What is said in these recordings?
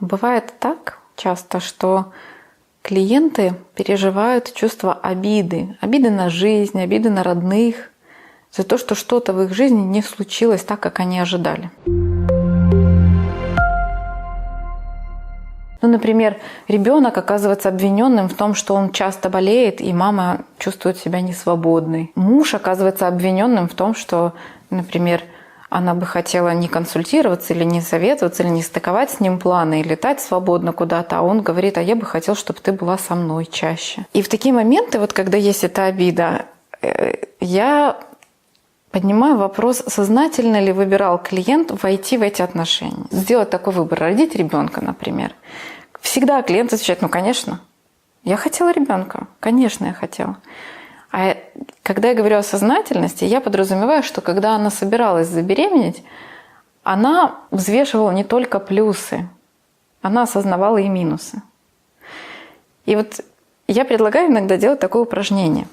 Бывает так часто, что клиенты переживают чувство обиды, обиды на жизнь, обиды на родных, за то, что что-то в их жизни не случилось так, как они ожидали. Ну, например, ребенок оказывается обвиненным в том, что он часто болеет, и мама чувствует себя несвободной. Муж оказывается обвиненным в том, что, например, она бы хотела не консультироваться или не советоваться, или не стыковать с ним планы, и летать свободно куда-то, а он говорит, а я бы хотел, чтобы ты была со мной чаще. И в такие моменты, вот когда есть эта обида, э, я поднимаю вопрос, сознательно ли выбирал клиент войти в эти отношения. Сделать такой выбор, родить ребенка, например. Всегда клиент отвечает, ну, конечно, я хотела ребенка, конечно, я хотела. А когда я говорю о сознательности, я подразумеваю, что когда она собиралась забеременеть, она взвешивала не только плюсы, она осознавала и минусы. И вот я предлагаю иногда делать такое упражнение.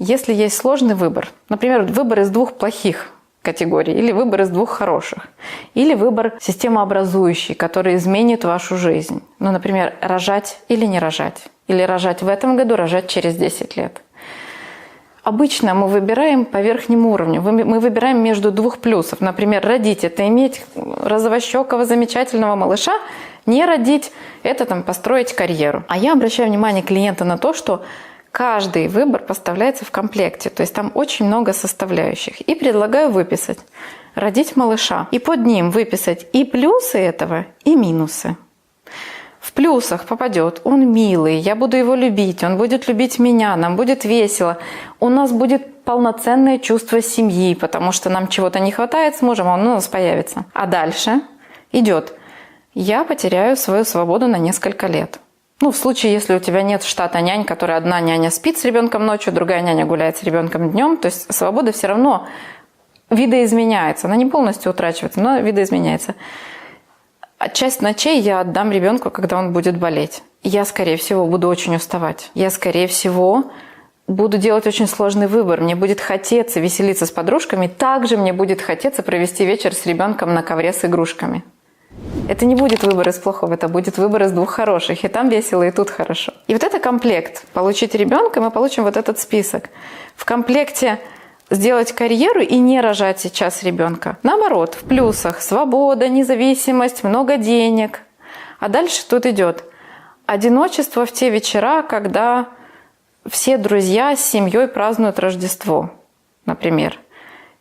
Если есть сложный выбор, например, выбор из двух плохих категорий, или выбор из двух хороших, или выбор системообразующий, который изменит вашу жизнь. Ну, например, рожать или не рожать, или рожать в этом году, рожать через 10 лет. Обычно мы выбираем по верхнему уровню. Мы выбираем между двух плюсов. Например, родить – это иметь розовощекого замечательного малыша. Не родить – это там, построить карьеру. А я обращаю внимание клиента на то, что каждый выбор поставляется в комплекте, то есть там очень много составляющих. И предлагаю выписать родить малыша. И под ним выписать и плюсы этого, и минусы. В плюсах попадет, он милый, я буду его любить, он будет любить меня, нам будет весело, у нас будет полноценное чувство семьи, потому что нам чего-то не хватает с мужем, а он у нас появится. А дальше идет, я потеряю свою свободу на несколько лет. Ну, в случае, если у тебя нет штата нянь, которая одна няня спит с ребенком ночью, другая няня гуляет с ребенком днем, то есть свобода все равно видоизменяется. Она не полностью утрачивается, но видоизменяется. Часть ночей я отдам ребенку, когда он будет болеть. Я, скорее всего, буду очень уставать. Я, скорее всего, буду делать очень сложный выбор. Мне будет хотеться веселиться с подружками, также мне будет хотеться провести вечер с ребенком на ковре с игрушками. Это не будет выбор из плохого, это будет выбор из двух хороших. И там весело, и тут хорошо. И вот это комплект. Получить ребенка, мы получим вот этот список. В комплекте сделать карьеру и не рожать сейчас ребенка. Наоборот, в плюсах свобода, независимость, много денег. А дальше тут идет одиночество в те вечера, когда все друзья с семьей празднуют Рождество, например.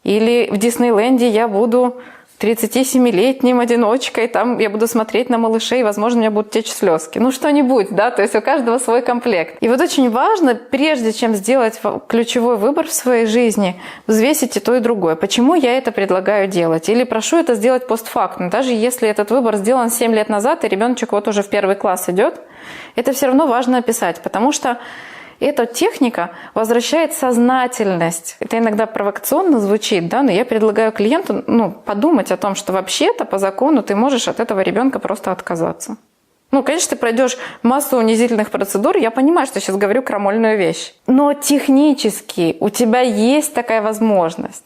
Или в Диснейленде я буду 37-летним одиночкой, там я буду смотреть на малышей, возможно, у меня будут течь слезки. Ну, что-нибудь, да, то есть у каждого свой комплект. И вот очень важно, прежде чем сделать ключевой выбор в своей жизни, взвесить и то, и другое. Почему я это предлагаю делать? Или прошу это сделать постфактум. Даже если этот выбор сделан 7 лет назад, и ребеночек вот уже в первый класс идет, это все равно важно описать, потому что эта техника возвращает сознательность. Это иногда провокационно звучит, да, но я предлагаю клиенту ну, подумать о том, что вообще-то по закону ты можешь от этого ребенка просто отказаться. Ну, конечно, ты пройдешь массу унизительных процедур. Я понимаю, что сейчас говорю крамольную вещь. Но технически у тебя есть такая возможность.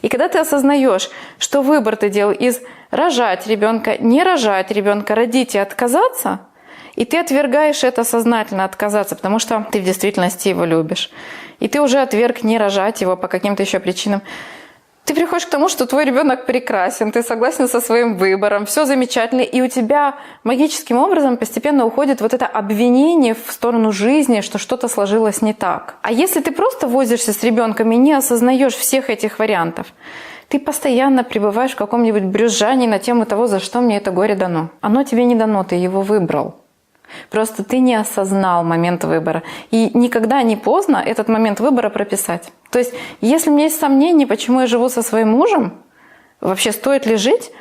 И когда ты осознаешь, что выбор ты делал из рожать ребенка, не рожать ребенка, родить и отказаться – и ты отвергаешь это сознательно, отказаться, потому что ты в действительности его любишь. И ты уже отверг не рожать его по каким-то еще причинам. Ты приходишь к тому, что твой ребенок прекрасен, ты согласен со своим выбором, все замечательно, и у тебя магическим образом постепенно уходит вот это обвинение в сторону жизни, что что-то сложилось не так. А если ты просто возишься с ребенком и не осознаешь всех этих вариантов, ты постоянно пребываешь в каком-нибудь брюзжании на тему того, за что мне это горе дано. Оно тебе не дано, ты его выбрал. Просто ты не осознал момент выбора. И никогда не поздно этот момент выбора прописать. То есть, если у меня есть сомнения, почему я живу со своим мужем, вообще стоит ли жить,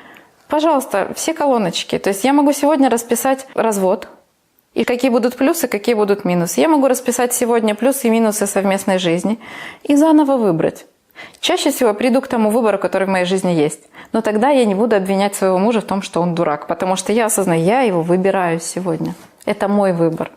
пожалуйста, все колоночки. То есть я могу сегодня расписать развод, и какие будут плюсы, какие будут минусы. Я могу расписать сегодня плюсы и минусы совместной жизни и заново выбрать. Чаще всего приду к тому выбору, который в моей жизни есть. Но тогда я не буду обвинять своего мужа в том, что он дурак, потому что я осознаю, я его выбираю сегодня. Это мой выбор.